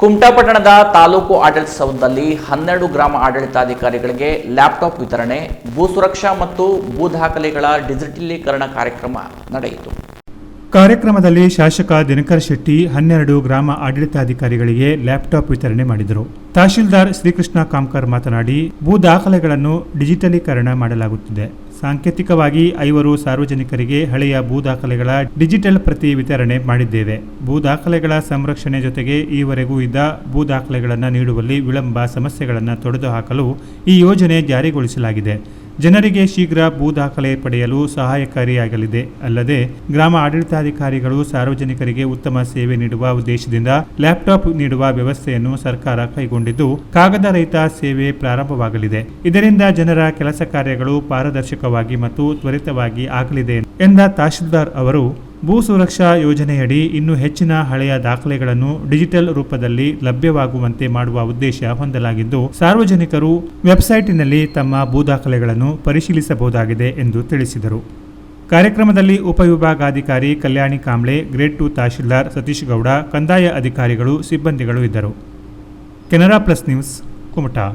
ಕುಮಟಾ ಪಟ್ಟಣದ ತಾಲೂಕು ಆಡಳಿತ ಸೌಧದಲ್ಲಿ ಹನ್ನೆರಡು ಗ್ರಾಮ ಆಡಳಿತಾಧಿಕಾರಿಗಳಿಗೆ ಲ್ಯಾಪ್ಟಾಪ್ ವಿತರಣೆ, ಭೂ ಸುರಕ್ಷಾ ಮತ್ತು ಭೂ ದಾಖಲೆಗಳ ಡಿಜಿಟಲೀಕರಣ ಕಾರ್ಯಕ್ರಮ ನಡೆಯಿತು. ಕಾರ್ಯಕ್ರಮದಲ್ಲಿ ಶಾಸಕ ದಿನಕರ್ ಶೆಟ್ಟಿ, ಹನ್ನೆರಡು ಗ್ರಾಮ ಆಡಳಿತಾಧಿಕಾರಿಗಳಿಗೆ ಲ್ಯಾಪ್ಟಾಪ್ ವಿತರಣೆ ಮಾಡಿದರು. ತಹಶೀಲ್ದಾರ್ ಶ್ರೀಕೃಷ್ಣ ಕಾಮ್ಕರ್ ಮಾತನಾಡಿ, ಭೂ ದಾಖಲೆಗಳನ್ನು ಡಿಜಿಟಲೀಕರಣ ಮಾಡಲಾಗುತ್ತಿದೆ. ಸಾಂಕೇತಿಕವಾಗಿ ಐವರು ಸಾರ್ವಜನಿಕರಿಗೆ ಹಳೆಯ ಭೂ ದಾಖಲೆಗಳ ಡಿಜಿಟಲ್ ಪ್ರತಿ ವಿತರಣೆ ಮಾಡಿದ್ದೇವೆ. ಭೂ ದಾಖಲೆಗಳ ಸಂರಕ್ಷಣೆ ಜೊತೆಗೆ ಈವರೆಗೂ ಇದ್ದ ಭೂ ದಾಖಲೆಗಳನ್ನು ನೀಡುವಲ್ಲಿ ವಿಳಂಬ ಸಮಸ್ಯೆಗಳನ್ನು ತೊಡೆದುಹಾಕಲು ಈ ಯೋಜನೆ ಜಾರಿಗೊಳಿಸಲಾಗಿದೆ. ಜನರಿಗೆ ಶೀಘ್ರ ಭೂ ದಾಖಲೆ ಪಡೆಯಲು ಸಹಾಯಕಾರಿಯಾಗಲಿದೆ. ಅಲ್ಲದೆ, ಗ್ರಾಮ ಆಡಳಿತಾಧಿಕಾರಿಗಳು ಸಾರ್ವಜನಿಕರಿಗೆ ಉತ್ತಮ ಸೇವೆ ನೀಡುವ ಉದ್ದೇಶದಿಂದ ಲ್ಯಾಪ್ಟಾಪ್ ನೀಡುವ ವ್ಯವಸ್ಥೆಯನ್ನು ಸರ್ಕಾರ ಕೈಗೊಂಡಿದ್ದು, ಕಾಗದ ರಹಿತ ಸೇವೆ ಪ್ರಾರಂಭವಾಗಲಿದೆ. ಇದರಿಂದ ಜನರ ಕೆಲಸ ಕಾರ್ಯಗಳು ಪಾರದರ್ಶಕವಾಗಿ ಮತ್ತು ತ್ವರಿತವಾಗಿ ಆಗಲಿದೆ ಎಂದ ತಹಶೀಲ್ದಾರ್ ಅವರು ಭೂ ಸುರಕ್ಷಾ ಯೋಜನೆಯಡಿ ಇನ್ನೂ ಹೆಚ್ಚಿನ ಹಳೆಯ ದಾಖಲೆಗಳನ್ನು ಡಿಜಿಟಲ್ ರೂಪದಲ್ಲಿ ಲಭ್ಯವಾಗುವಂತೆ ಮಾಡುವ ಉದ್ದೇಶ ಹೊಂದಲಾಗಿದ್ದು, ಸಾರ್ವಜನಿಕರು ವೆಬ್ಸೈಟಿನಲ್ಲಿ ತಮ್ಮ ಭೂ ದಾಖಲೆಗಳನ್ನು ಪರಿಶೀಲಿಸಬಹುದಾಗಿದೆ ಎಂದು ತಿಳಿಸಿದರು. ಕಾರ್ಯಕ್ರಮದಲ್ಲಿ ಉಪವಿಭಾಗಾಧಿಕಾರಿ ಕಲ್ಯಾಣಿ ಕಾಂಬ್ಳೆ ಗ್ರೇಡ್ ಟು ತಹಶೀಲ್ದಾರ್ ಸತೀಶ್ ಗೌಡ, ಕಂದಾಯ ಅಧಿಕಾರಿಗಳು, ಸಿಬ್ಬಂದಿಗಳು ಇದ್ದರು. Canara plus news, Kumta.